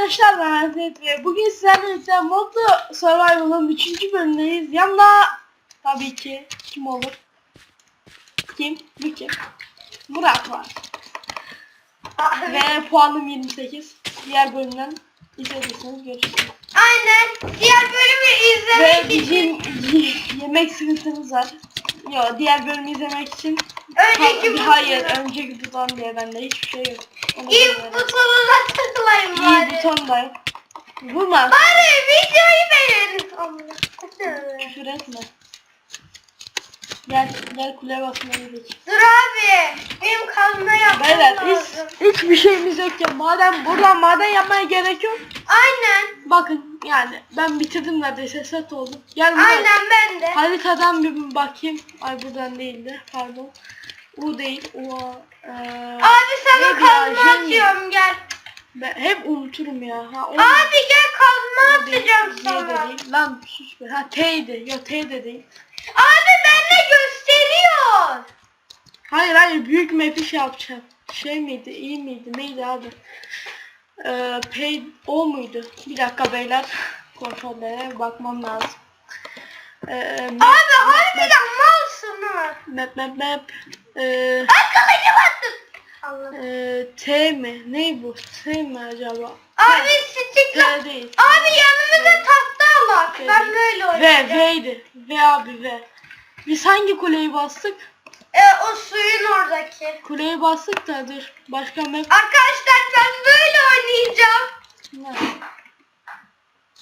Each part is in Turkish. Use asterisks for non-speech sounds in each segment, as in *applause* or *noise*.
arkadaşlar ben Hazret ve bugün sizlerle Modlu Survival'ın 3. bölümündeyiz. Yanımda tabii ki kim olur? Kim? Bu kim? Murat var. ve puanım 28. Diğer bölümden izlediyseniz görüşürüz. Aynen. Diğer bölümü Ve izlemek için bizim yemek sıkıntımız var. Yo diğer bölümü izlemek için önceki Ha- hayır butona- önceki buton diye bende hiçbir şey yok. Onu İyi bilmiyorum. butonuna tıklayın İyi bari. buton da yok. Vurma. Bari videoyu beğenin. Küfür etme. Gel, gel kule basmaya gidelim. Dur abi. Benim kazma yapmam Beyler hiç, lazım. hiçbir şeyimiz yok ya. Madem buradan maden yapmaya gerek yok. Aynen. Bakın yani ben bitirdim neredeyse set oldum. Gel Murat. Aynen ben de. Haritadan bir bakayım. Ay buradan değildi. Pardon. U değil. U. Eee Abi sana Neydi ya, kazma atıyorum gel. ben hep unuturum ya. Ha, o Abi gel kazma değil, atacağım Y de sana. değil. Lan sus be. Ha T'ydi. Yok T de değil. Abi benle gösteriyor. Hayır hayır büyük map'i şey yapacağım. Şey miydi iyi miydi neydi abi? Ee, pay o muydu? Bir dakika beyler. Kontrollere bakmam lazım. Ee, map, Abi harbiden malsın ha. map map map. Ee, Ay kılıcı battım. Ee, T mi? Ne bu? T mi acaba? Abi stickler. Değil. Abi yanımıza tahta bak. Ben böyle V, oynayacağım. V'ydi. V abi V. Biz hangi kuleyi bastık? E, o suyun oradaki. Kuleyi bastık da dur. Başka map Arkadaşlar ben böyle oynayacağım. ne?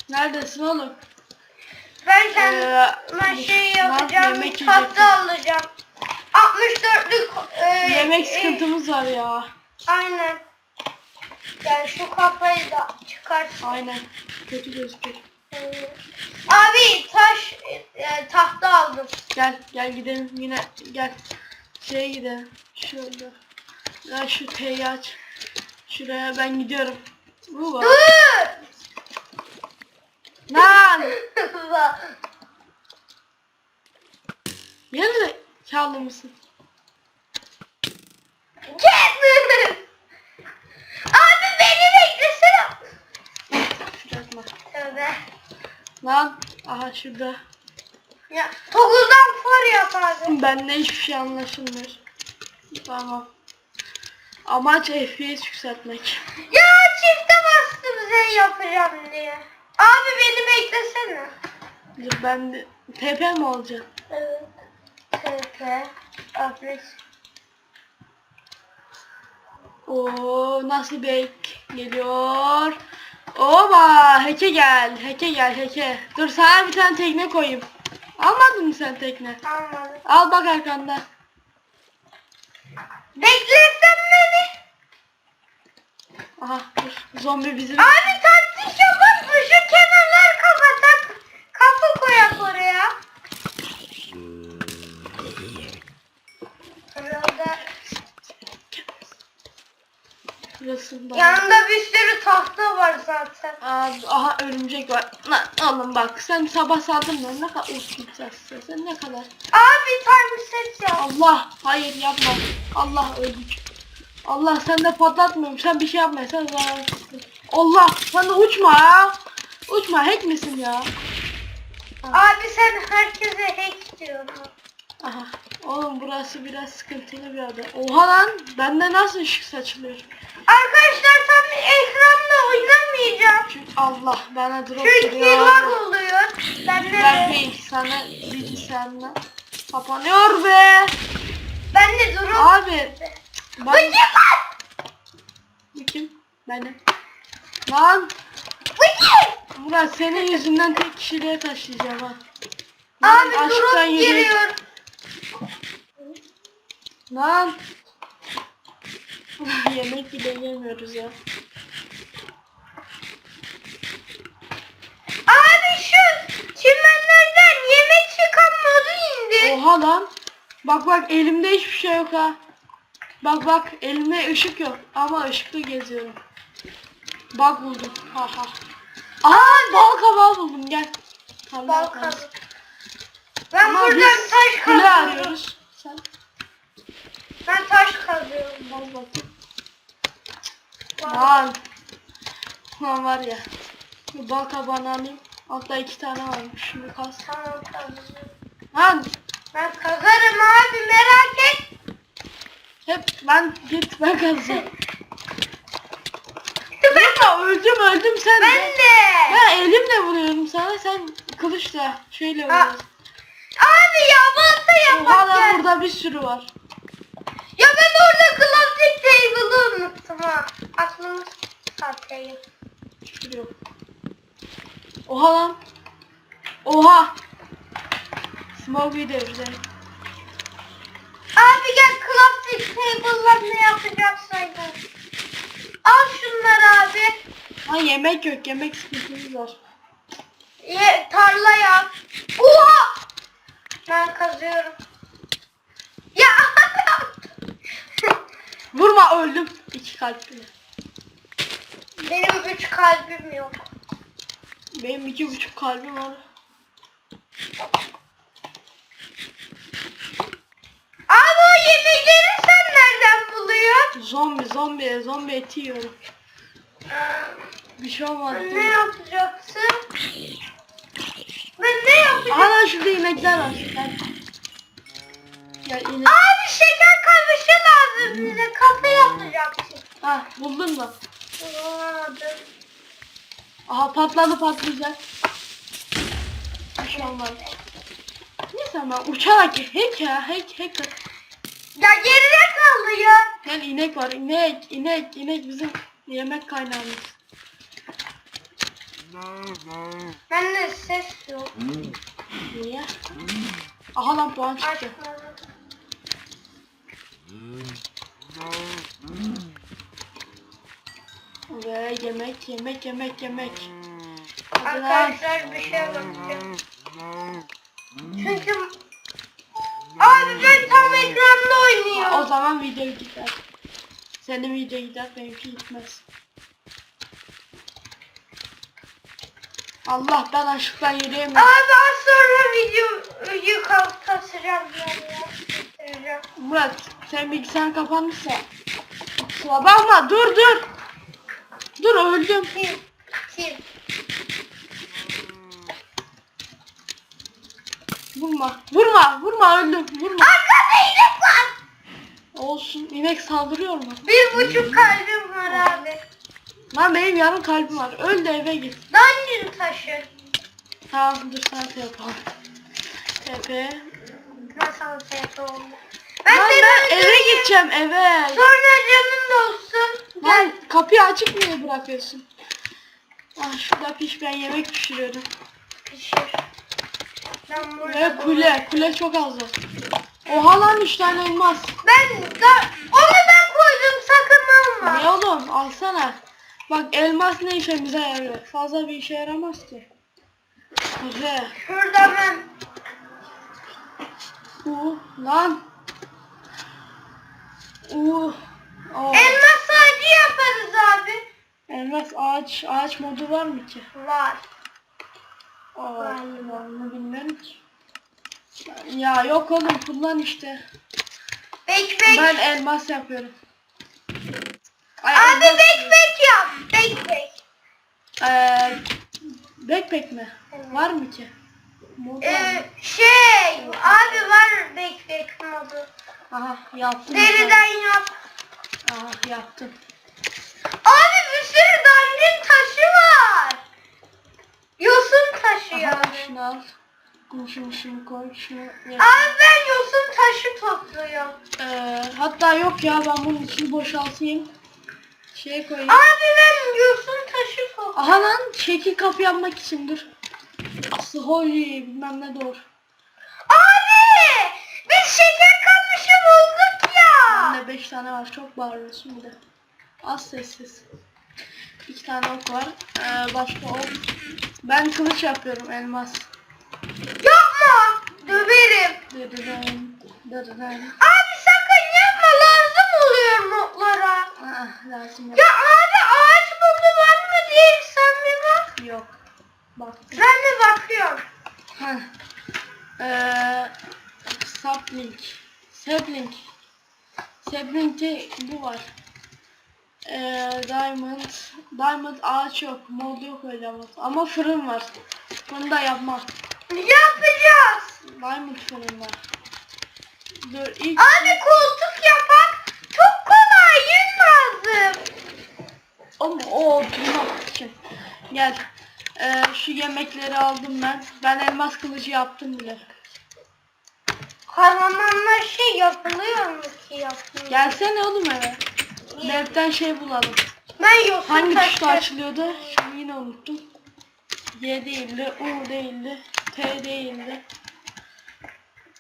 Neredesin oğlum? Ben kendim Ee, ben şey yapacağım. yemek tahta alacağım. 64'lük e, Yemek e, sıkıntımız var ya. aynen. Yani şu kafayı da çıkarsın. Aynen. Kötü gözüküyor. Abi taş e, tahta aldım. Gel gel gidelim yine gel. Şeye gidelim. Şöyle. Ya şu T'yi aç. Şuraya ben gidiyorum. Bu var. Dur. Lan! *laughs* Yarı zekalı mısın? Gel. Abi beni beklesene. Şuraya Tövbe. Lan. Aha şurada. Ya Toggle'dan far yap abi. Bende hiçbir şey anlaşılmıyor. Tamam. Amaç FPS yükseltmek. Ya çifte bastım Z yapacağım diye. Abi beni beklesene. Dur ben de TP mi olacak? Evet. TP. Adres. Oo nasıl hack geliyor? Oba heke gel. Heke gel heke. Dur sana bir tane tekne koyayım. Almadın mı sen tekne? Anladım. Al bak arkanda. Beklesen beni. Aha dur. Zombi bizim. Abi taktik yapıp şu kenarları kapatak. Kapı koyak oraya. Herhalde Burasında. yanında bir sürü tahta var zaten. Abi, aha örümcek var. Lan oğlum bak sen sabah saldırma. Ne kadar uçtun sen, sen ne kadar. Abi time set yap. Allah hayır yapma. Allah öldük. Allah sen de patlatmıyorum. Sen bir şey yapma. Sen zararsızsın. Allah sen de uçma ya. Uçma hack misin ya? Abi sen herkese hack diyorsun. Aha. Oğlum burası biraz sıkıntılı bir ada. Oha lan bende nasıl ışık saçılıyor? Arkadaşlar tam ekranla oynamayacağım. Çünkü Allah bana drop Çünkü lag oluyor. Ben de. değil sana bilgisayarına kapanıyor be. Ben de durum. Abi ben Bıcı var. bu kim? Benim. Lan Bıcı. Murat senin yüzünden tek kişiliğe taşıyacağım ha. Abi Lan, yürü. giriyor. Lan. Yemek bile yemiyoruz ya. Abi şu çimenlerden yemek çıkan modu indi. Oha lan. Bak bak elimde hiçbir şey yok ha. Bak bak elimde ışık yok ama ışıklı geziyorum. Bak buldum. Ha ha. Aa bal kabağı buldum gel. Tamam, Bal kazı. Ben Ama buradan taş kazıyorum. Sen Ben taş kazıyorum. bal bakayım. Lan. Lan var ya. Bu bal kabağını alayım. Altta iki tane varmış. Şimdi kas. Tamam tamam. Lan Ben kazarım abi merak et. hep ben git ben kazacağım. Vurma *laughs* öldüm öldüm sen Ben de. de. Ben elimle vuruyorum sana sen kılıçla şöyle vuruyorsun. Abi ya balta lan gel. burada bir sürü var. Ya ben orada klasik table'ı unuttum ha. Aklımı satayım. Hiçbiri yok. Oha lan. Oha. Smoggy'i de güzel. Abi gel klasik table'la ne yapacaksan gel. Al şunları abi. Ha yemek yok yemek sıkıntımız var. Ye, tarla yap. Oha! Ben kazıyorum. Ya Vurma öldüm. İki kalp bile. Benim üç kalbim yok. Benim iki buçuk kalbim var. Abi o yemekleri sen nereden buluyorsun? Zombi zombi zombi eti yiyorum. Bir şey olmadı. Ne yapacaksın? Ben ne yapacağım? Lan şurada inekler var. Gel. Gel inek. Abi şeker bize. Kafe yapacaksın. Ha buldun mu? Bulamadım. Aha patladı patlayacak. Bir şey olmadı. Neyse ben uçarak hack ya hack hack. Ya geride kaldı ya. Gel inek var inek inek inek bizim yemek kaynağımız. Ben de ses yok. Niye? Aha lan puan çıktı. Açmadım. Ve yemek yemek yemek yemek. Hadi lan. Arkadaşlar bir şey bakacağım. Çünkü Abi ben tam ekranda O oynuyorum. zaman video gider. Senin video gider benimki gitmez. Allah ben aşıktan yürüyemiyorum. Abi az sonra ben ya. Bitireceğim. Murat sen bilgisayar kapanmışsa. Kusura bakma dur dur. Dur öldüm. Sil. Sil. Vurma. Vurma. Vurma öldüm. Vurma. Arkada inek var. Olsun. İnek saldırıyor mu? Bir buçuk kalbim var abi. Lan benim yarım kalbim var. Öl de eve git. Dungeon taşı. Tamam dur sana şey yapalım. TP. Masal sesi oldu. Ben Lan ben eve öldüreyim. gideceğim eve. Sonra canın olsun. Lan kapıyı açık niye bırakıyorsun? Ah şurada piş ben yemek pişiriyorum. Pişir. Ben Ve kule. Kule çok az var. Oha lan 3 tane elmas. Ben da onu ben koydum sakın alma. Ne oğlum alsana. Bak elmas ne işimize yarıyor? Fazla bir işe yaramaz ki. Güzel. Şurada ben Uh lan. Uh. Oh. elmas ağacı yaparız abi. Elmas ağaç ağaç modu var mı ki? Var. Aa, onu bilmiyorum ki. Ya yok oğlum kullan işte. Bek bek. Ben elmas yapıyorum. Ay, Abi elmas- bek bek yap. Bek bek. Ee, backpack mi? Var mı ki? Var mı? Ee, şey abi modu. Aha yaptım. Deriden yap. Aha yaptım. Abi bir sürü dungeon taşı var. Yosun taşı Aha yani. şunu al. Şunu şunu şunu koy şunu yap. Abi ben yosun taşı topluyorum. Ee, hatta yok ya ben bunun içini boşaltayım. Şeye koyayım. Abi ben yosun taşı topluyorum. Aha lan şekil kapı yapmak için dur. Holy bilmem ne doğru. Abi Bende 5 tane var çok bağırıyorsun bir de. Az sessiz. İki tane ok var. Ee, başka ok. Ben kılıç yapıyorum elmas. Yapma. Döverim. Dırırın, dırırın. Abi sakın yapma lazım oluyor notlara. Ah, lazım yok. Ya abi ağaç buldu var mı diye sen bir bak. Yok. Bak. Ben de bakıyorum. Heh. Ee, sapling. Sapling. Diamond ağaç yok. Mod yok öyle mod. Ama fırın var. Bunu da yapmam. Yapacağız. Diamond fırın var. Dur ilk Abi koltuk yapak çok kolay yün lazım. Ama o oturmak için. Gel. Ee, şu yemekleri aldım ben. Ben elmas kılıcı yaptım bile. Kahramanlar şey yapılıyor mu ki yapmıyor? Gelsene oğlum eve. Map'ten şey bulalım. Ben yosun Hangi tuşla açılıyordu? Şimdi yine unuttum. Y değildi, U değildi, T değildi.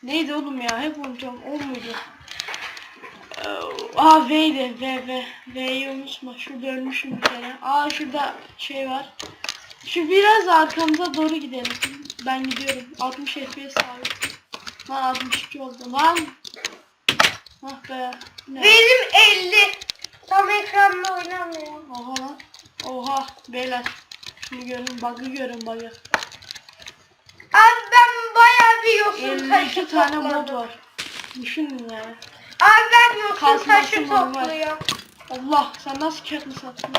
Neydi oğlum ya? Hep unutuyorum. O muydu? Aa V'ydi. V, V. V'yi unutma. Şurada ölmüşüm bir kere. Aa şurada şey var. Şu biraz arkamıza doğru gidelim. Ben gidiyorum. 60 FPS abi. Lan 62 oldu. Lan. Ah be. Ne? Benim 50. Tam ekranda oynamıyorum. Oha lan. Oha beyler. Şunu görün bug'ı görün bug'ı. Abi ben bayağı bir yosun 52 taşı tane mod topladım. var. Düşünün ya. Abi ben yosun Kasması taşı normal. topluyorum. Allah sen nasıl ketmi sattın?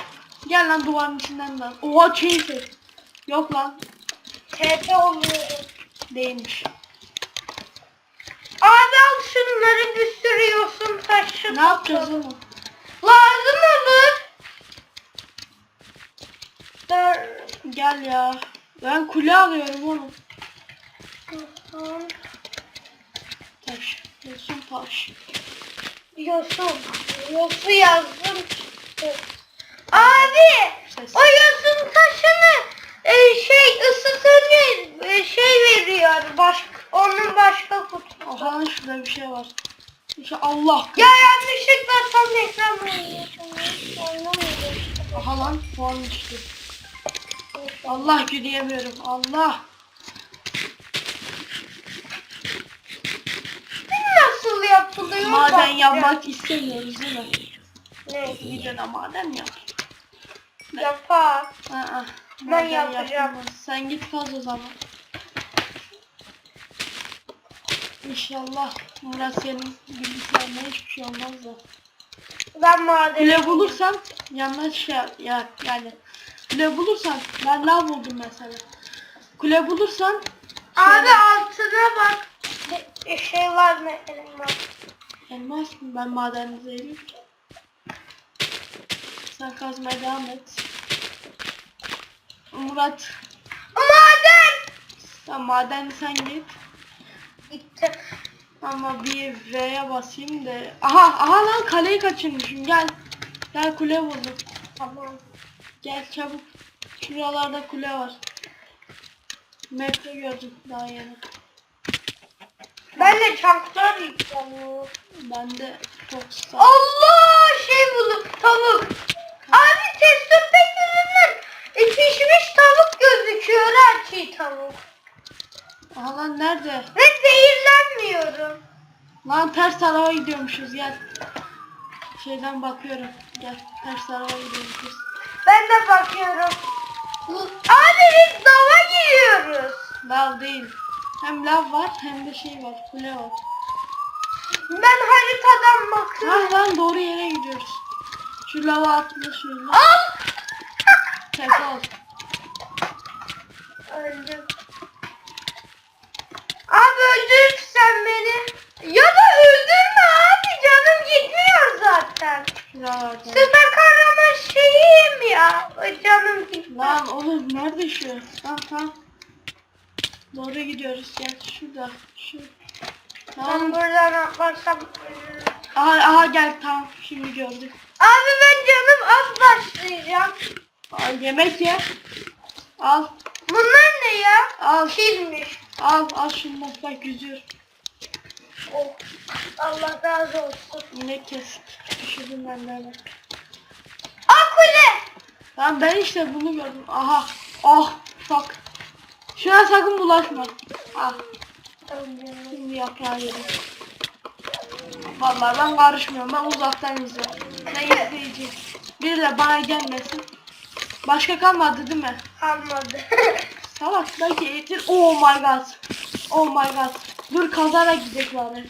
Gel lan duvarın içinden lan. Oha chainsaw. Yok lan. TP oluyorum. Değilmiş. Abi al şunları bir sürü yosun taşı Ne yapacağız topladım. oğlum? Lazım olur. Dur. Gel ya. Ben kule alıyorum oğlum. Yosun. Taş. Yosun taş. Yosun. Yosu yazdım. Abi Ses. o yosun taşını e, şey ısıtınca e, şey veriyor. Başka, onun başka kutusu. Lan şurada bir şey var. İşte Allah. Ya yanlışlıkla tam ekran. Aha lan puan düştü. Allah yürüyemiyorum. Allah. Nasıl yapılıyor? Maden bak ya. yapmak istemiyoruz değil mi? Ne? Gidin de maden yap. Yapar. Aa, Ben yapacağım. yapılmaz. Sen git kaz o zaman. İnşallah Murat senin bilgisayarına hiçbir şey olmaz da. Ben maden. Kule bulursan yanına şey ya yani kule bulursan ben lav buldum mesela. Kule bulursan Abi altına bak. Bir Şey var mı elma? elmas mı ben maden değilim ki. Sen kazmaya devam et. Murat Maden. sen maden sen git. Gitti. Ama bir V'ye basayım da. Aha aha lan kaleyi kaçırmışım gel. Gel kule buldum. Tamam. Gel çabuk. Şuralarda kule var. Map'te gördüm daha yeni. Ben de çanklar yükleniyorum. Ben de çok sağ. Allah şey buldum. Tavuk. Abi testür pek yüzünden e, tavuk gözüküyor ha çiğ tavuk. Aha lan nerede? Ve zehirlenmiyorum. Lan ters tarafa gidiyormuşuz gel. Şeyden bakıyorum. Gel ters tarafa gidiyormuşuz. Ben de bakıyorum. Abi biz dava giriyoruz. Lav değil. Hem lav var hem de şey var. Kule var. Ben haritadan bakıyorum. Ha lan doğru yere gidiyoruz. Şu lava atla şöyle. Al. Defol. Öldüm. Abi öldürürsen beni. Ya da öldürme abi canım gitmiyor zaten. Süper kahraman şeyim ya. O Canım gitmiyor. Lan oğlum nerede şu? Ha ha. Doğru gidiyoruz gel şurada. Şu. Ben Tamam. buradan atlarsam. Aha, aha gel tamam şimdi gördük. Abi ben canım az başlayacağım. Al yemek ye. Al. Bunlar ne ya? Al. Filmiş. Al al şunu bak yüzüyor. Oh. Allah razı olsun. Yine kesik. Düşürdüm ben de bak. Akule. Lan ben işte bunu gördüm. Aha. Oh. Bak. Şuna sakın bulaşma. Al. Şimdi yaprağı yedim. Vallahi ben karışmıyorum. Ben uzaktan izliyorum. Ben *laughs* izleyeceğim. Bir de bana gelmesin. Başka kalmadı değil mi? Almadı. *laughs* Salak belki eğitir. Oh my god. Oh my god. Dur kazarak gidecek bari.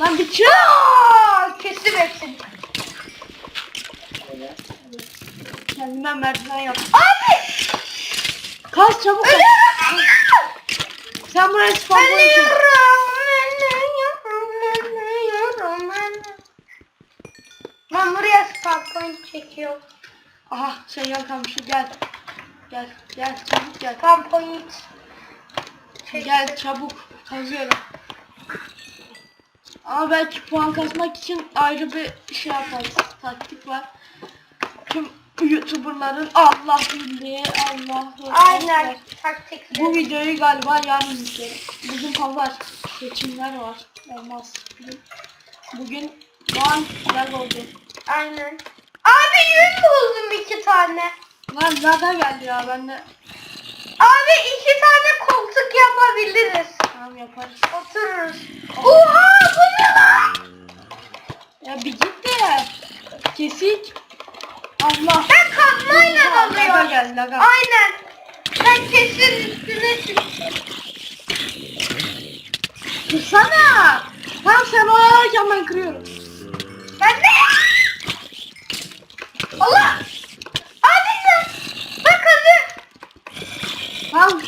Lan bir çık. Aa, Kesim etsin. Kendime merdiven yap. Abi! Kaz çabuk. Ölüyorum ölüyorum! Sen buraya çek. Ölüyorum. Ben buraya point çekiyorum. Aha şey kalmış. Gel. Gel. Gel çabuk gel. Spot point. Gel çabuk. Kazıyorum. Ama belki puan kasmak için ayrı bir şey yaparız. Taktik var. Tüm YouTuber'ların Allah bildiği Allah Aynen taktik. Bu videoyu galiba yarın yüklerim. Bugün pazar. Seçimler var. Olmaz. Bugün, Doğan güzel oldu. Aynen. Abi yün buldum iki tane. Lan nereden geldi ya ben de Abi iki tane koltuk yapabiliriz. tamam yaparız. Otururuz. Oha bu ne lan? Ya bir git de. Kesik. Allah. Ben kazmayla Laga dalıyorum. gel laga. Aynen. Ben kesin üstüne çıktım. Kırsana. Tamam sen oyalarken ben kırıyorum. Ben de. Allah. Abi sen. Bak hadi. Tamam.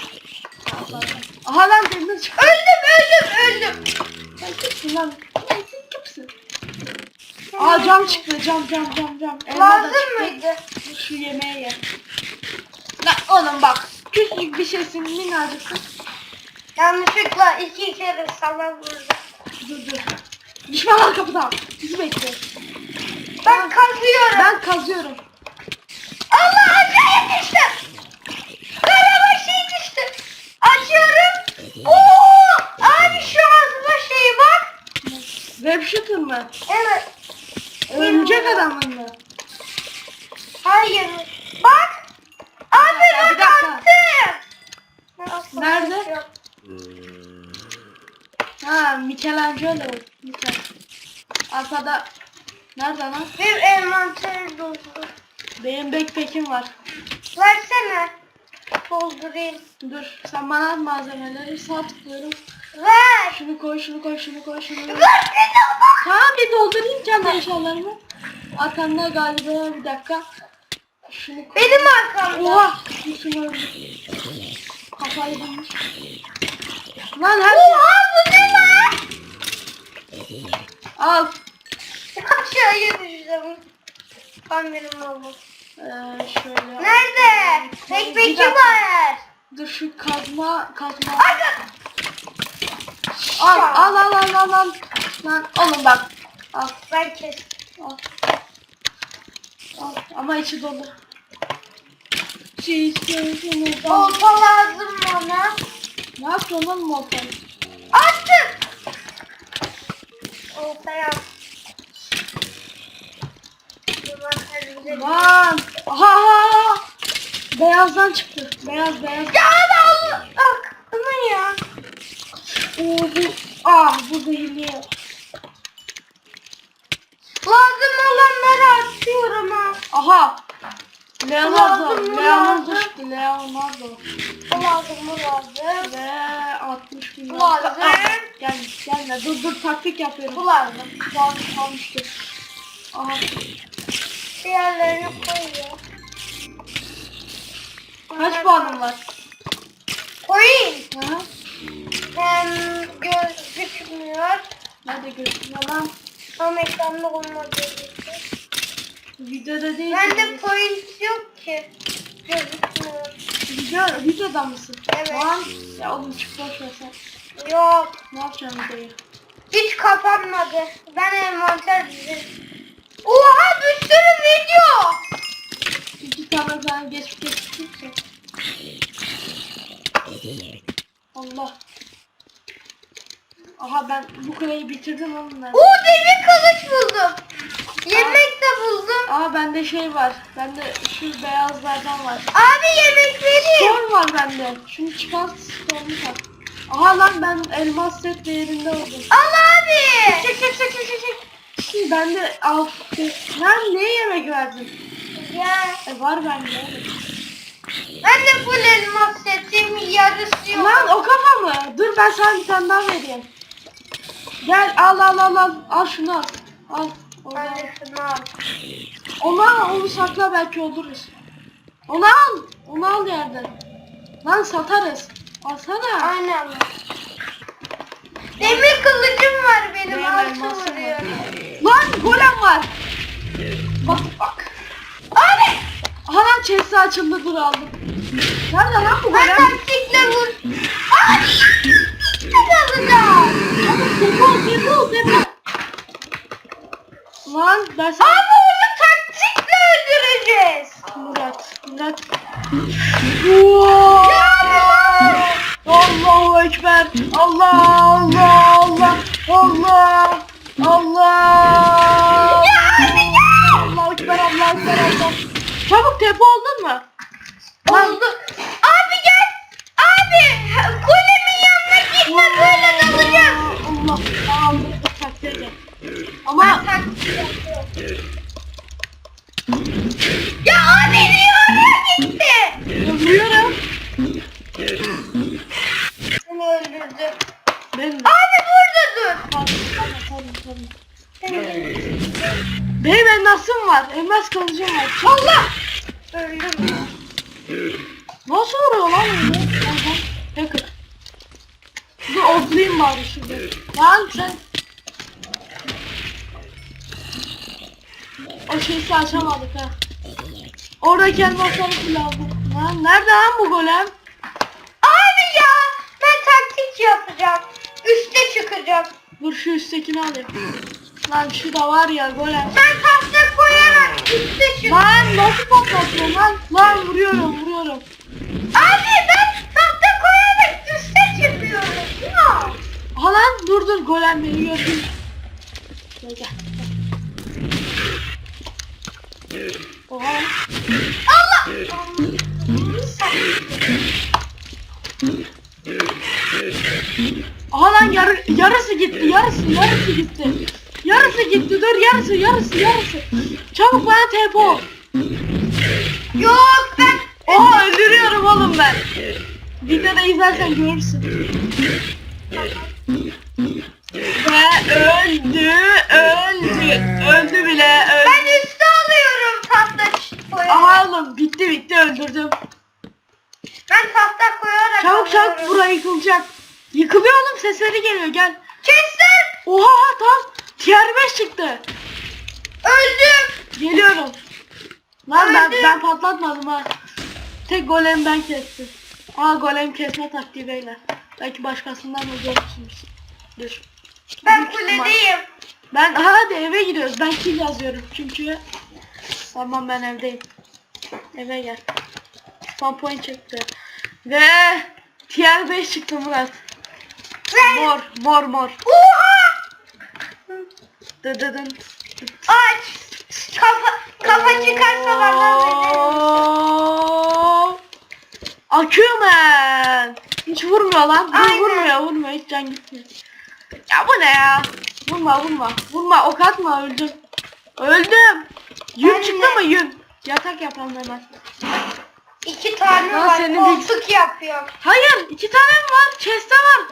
Aha lan demir çıktı. Öldüm öldüm öldüm. Sen kimsin lan? Sen kimsin? Aa cam cam cam cam cam. Elma da Lazım çıktı. mıydı? Şu yemeğe ye. Lan oğlum bak. Küçük bir şeysin minnacıksın. Yanlışlıkla iki kere sana vurdum. Dur dur. Düşmanlar kapıda. Bizi bekliyor. Ben kazıyorum. Ben kazıyorum. Allah aşağıya düştüm. Karama şey düştü. Açıyorum. Oo! Abi şu azma şeyi bak. Web shooter mı? Evet. Örümcek adamın mı? Hayır. Bak. Abi bir bak attım. Nerede? Ha Michelangelo. Michel. Arkada. Nerede lan? Bir envanter doldu. Benim backpack'im var. Versene. Doldurayım. Dur sen bana malzemeleri sağ tıklıyorum. Ver. Şunu koy şunu koy şunu koy şunu koy. Bak. Tamam bir doldurayım kendi eşyalarımı. Arkanda galiba bir dakika. Şunu. Benim arkamda. Oha! Şunu. Kafayı bulmuş. Lan her Oha bu ne lan? Al. Aşağıya düştüm. Kamerim oldu. Ee, şöyle. Nerede? Tekbeki dakika. var. Dur şu kazma kazma. Al al al al al al. Lan oğlum bak. Al Ben kestim. al. Al ama içi dolu. Çiğ çiğ Olta lazım bana. Ne yapıyorsun lan moltanı? Attım. Oltaya. Lan! Aha! Beyazdan çıktı. Beyaz beyaz. Ya da Allah. Bak. Bunu ya. Oo bu ah bu zehirli. Lazım olanları atıyorum ha. Aha! Leonardo, Lazım, Leonardo lazım. çıktı. Leonardo. Bu lazım bu lazım. Ve 60 bin. Bu lazım. Ah, Gel, gelme. Dur dur taktik yapıyorum. Bu lazım. Puan kalmıştı. Aha. Diğerlerini koyuyor. Kaç puanın var? Koyayım. Ha? Hem gözükmüyor. Nerede gözüküyor lan? Tam ekranda olmadığı için. Videoda değil. Bende point yok ki. Gözükmüyor. Video, videoda mısın? Evet. Puan. Ya oğlum çık boş ver sen. Yok. Ne yapacaksın videoyu? Hiç kapanmadı. Ben envanter düzenledim. Oha bir sürü video. İki tane ben geç geç tutsa. Allah. Aha ben bu kuleyi bitirdim ben. Oo demir kılıç buldum. Yemek de buldum. Aa bende şey var. Bende şu beyazlardan var. Abi yemek vereyim. Storm var bende. Şunu çıkart Storm'u tak. Aha lan ben elmas set değerinde oldum. Al abi. Çek çek çek çek çek. çek. Şimdi bende al. Lan ne yemek verdin? Ya. E var bende. Ben de full elmas setim yarısı yok. Lan o kafa mı? Dur ben sana bir tane daha vereyim. Gel al al al al. Al şunu al. Al. Onu, Ben al. Ona onu sakla belki oluruz. Onu al. Onu al yerden. Lan satarız. Alsana. Aynen. Demir kılıcım var benim altı vuruyor. Lan golem var. Bak bak. Abi Aha lan chest'i açıldı dur aldım. Nerede lan bu ben golem? taktikle vur. Abi taktikle alacağım. Defol defol defol. Lan ben sana... Abi onu taktikle öldüreceğiz. Murat. Murat. Wow. Allahu Ekber. Allah Allah Allah. Allah. Allah. Allahu Ekber Allah Ekber Allah. Çabuk tepe oldun mu? Oldu. Abi gel. Abi kulemin yanına gitme böyle dalacağız. Allah. Taktiğe gel. Ama. Ya abi niye oraya gitti? vuruyorum. Seni öldürdü. Ben Abi burada dur. Tamam tamam var. Elmas kılıcım var. Allah! Öldüm. Nasıl vuruyor lan? Aha. Hacker. Dur otlayayım bari şurada. Lan sen... O şeysi açamadık ha. Oradaki elmasları kullandım. Lan nerede lan bu golem? Abi ya ben taktik yapacağım. Üste çıkacağım. Dur şu üsttekini alayım. Lan şu da var ya golem. Ben tahta koyarak üste çık. Lan nasıl patlatıyorsun lan? Lan vuruyorum vuruyorum. Abi ben tahta koyarak üste çıkıyorum. Ya. Aha lan dur dur golem beni gördün. Gel gel. Yarısı gitti yarısı yarısı gitti. Yarısı gitti dur yarısı yarısı yarısı. Çabuk bana TP ol. Yok ben Oha öldürüyorum oğlum ben. Videoda izlersen görürsün. Ve öldü öldü. Öldü bile öldü. ben üste alıyorum tahta koyarak. Aha oğlum bitti bitti öldürdüm. Ben tahta koyarak Çabuk çabuk alıyorum. buraya yıkılacak. Yıkılıyor oğlum sesleri geliyor gel. Kestim. Oha tam tier 5 çıktı. Öldüm. Geliyorum. Lan ben, Öldüm. ben patlatmadım ha. Tek golem ben kestim. Aa golem kesme taktiği beyler. Belki başkasından da görürsünüz. Dur. Ben Büyük ihtimal. kuledeyim. Ben hadi eve gidiyoruz. Ben kill yazıyorum çünkü. Tamam ben evdeyim. Eve gel. Spawn point çıktı. Ve tier 5 çıktı Murat. Ben. Mor mor mor. Oha. Dıdıdın. Aç. Kafa kafa çıkarsa verir. Oo. Akümen. Hiç vurmuyor lan. Dur, Aynen. vurmuyor vurmuyor. Hiç can gitmiyor. Ya bu ne ya? Vurma vurma. Vurma ok atma öldüm. Öldüm. Yün Ben çıktı de. mı yün? Yatak yapalım hemen. İki tane Lan var. senin Koltuk yapıyor. Hayır iki tane mi var? Chest'te var.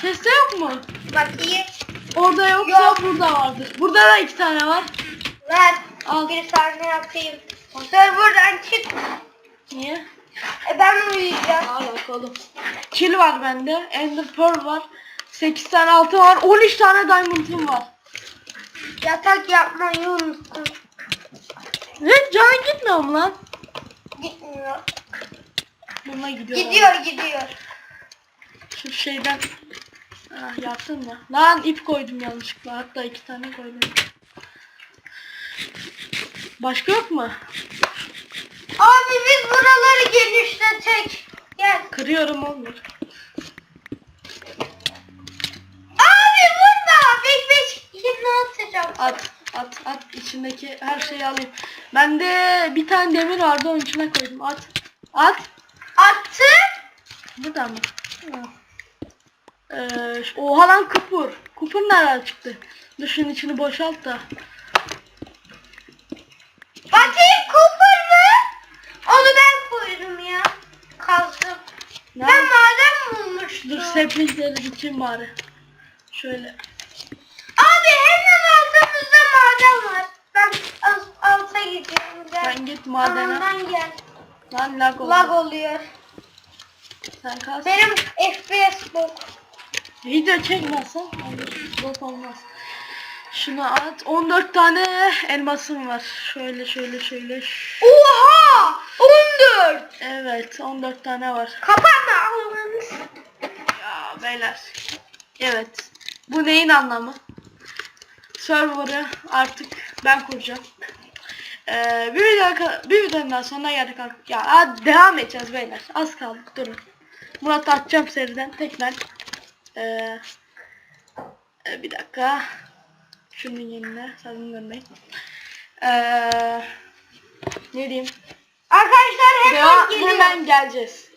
Chest'te yok mu? Bak iyi. Orada yoksa Yok. burada vardır. Burada da iki tane var. Ver. Al. Bir tane yapayım. Sen buradan çık. Niye? E ben uyuyacağım. Al bakalım. Kill var bende. Ender Pearl var. 8 tane altın var. 13 tane diamond'ım var. Yatak yapmayı unuttum. Ne? Canın gitmiyor mu lan? Gitmiyor. Bununla gidiyor. Gidiyor gidiyor. Şu şeyden. Ah yaptın mı? Lan ip koydum yanlışlıkla. Hatta iki tane koydum. Başka yok mu? Abi biz buraları genişletek. Gel. Kırıyorum olmuyor. Abi vurma. Beş beş yirmi atacağım. At at at içindeki her şeyi alayım. Bende bir tane demir vardı onun içine koydum. At. At. Attım. Burada mı? Ha. Ee, oha lan kupur. Kupur nereden çıktı? Dur şunun içini boşalt da. Bakayım kupur mu? Onu ben koydum ya. Kazdım. Ben Nerede? maden bulmuştum. Dur saplingleri dikeyim bari. Şöyle. Abi hemen altımızda maden var. Ben al- alta gidiyorum. Gel. Ben git madene. Anamdan gel. Lan lag oldu. Lag oluyor. Sen kas. Benim FPS bok. Video çekmezsen olur. Bot olmaz. Şunu at. 14 tane elmasım var. Şöyle şöyle şöyle. Oha! 14. Evet 14 tane var. Kapatma Allah'ınız. Ya beyler. Evet. Bu neyin anlamı? Server'ı artık ben kuracağım. Ee, bir video bir videonun daha sonuna geldik artık. Ya devam edeceğiz beyler. Az kaldı durun. Murat'ı atacağım seriden tekrar. Ee, e, bir dakika. Şunun yerine sakın görmeyin. Ee, ne diyeyim? Arkadaşlar hemen Devam, geliyor. hemen geleceğiz.